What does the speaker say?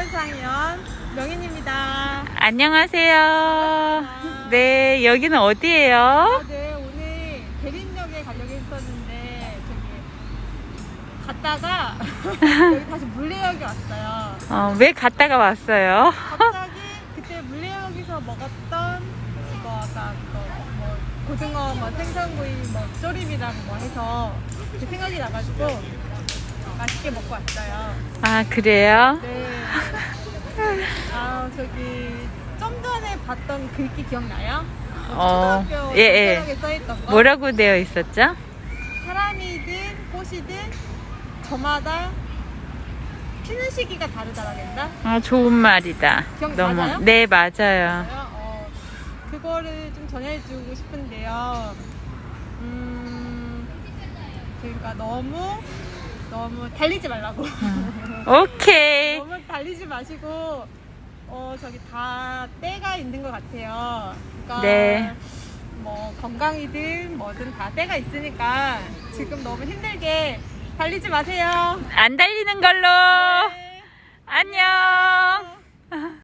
부천상이원 명인입니다. 안녕하세요. 네, 여기는 어디예요? 아, 네, 오늘 대림역에 가려고 했었는데 저기 갔다가 여기 다시 물레역에 왔어요. 어, 왜 갔다가 왔어요? 갑자기 그때 물레역에서 먹었던 뭐 아까 그거 뭐 고등어 뭐 생선구이 뭐 조림이랑 뭐 해서 그 생각이 나가지고 맛있게 먹고 왔어요. 아, 그래요? 네. 아 저기 좀 전에 봤던 글귀 기억나요? 어, 초등학교 예, 예. 써있던 거. 뭐라고 되어 있었죠? 사람이든 꽃이든 저마다 피는 시기가 다르다라 된다. 어, 좋은 말이다. 기억 맞아요? 네, 맞아요. 어, 그거를 좀 전해주고 싶은데요. 음, 그러니까 너무 너무 달리지 말라고. 오케이. 너무 달리지 마시고 어 저기 다 때가 있는 것 같아요. 그러니까 네. 뭐 건강이든 뭐든 다 때가 있으니까 지금 너무 힘들게 달리지 마세요. 안 달리는 걸로. 네.